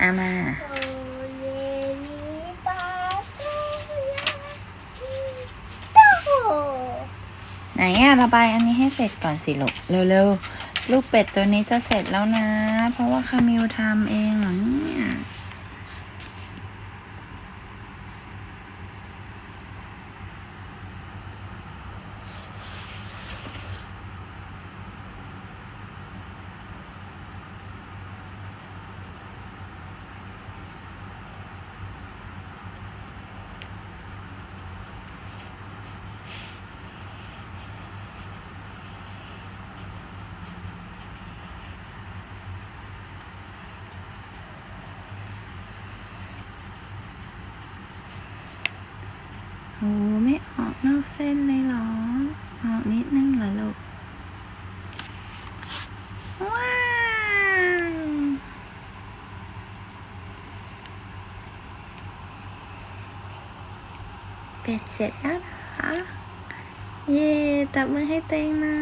อามาโอาโตยาชิโตไหนอะระบายอันนี้ให้เสร็จก่อนสิลูกเร็วๆ ลูกเป็ดตัวนี้จะเสร็จแล้วนะ เพราะว่าคามิวทำเองเหรอเนี่ย โหไม่ออกนอกเส้นเลยหรอ ออกนิดนึงเหรอลูก ว้าวเป็ดเสร็จแล้วนะคะเย่ตับมือให้เตงนะ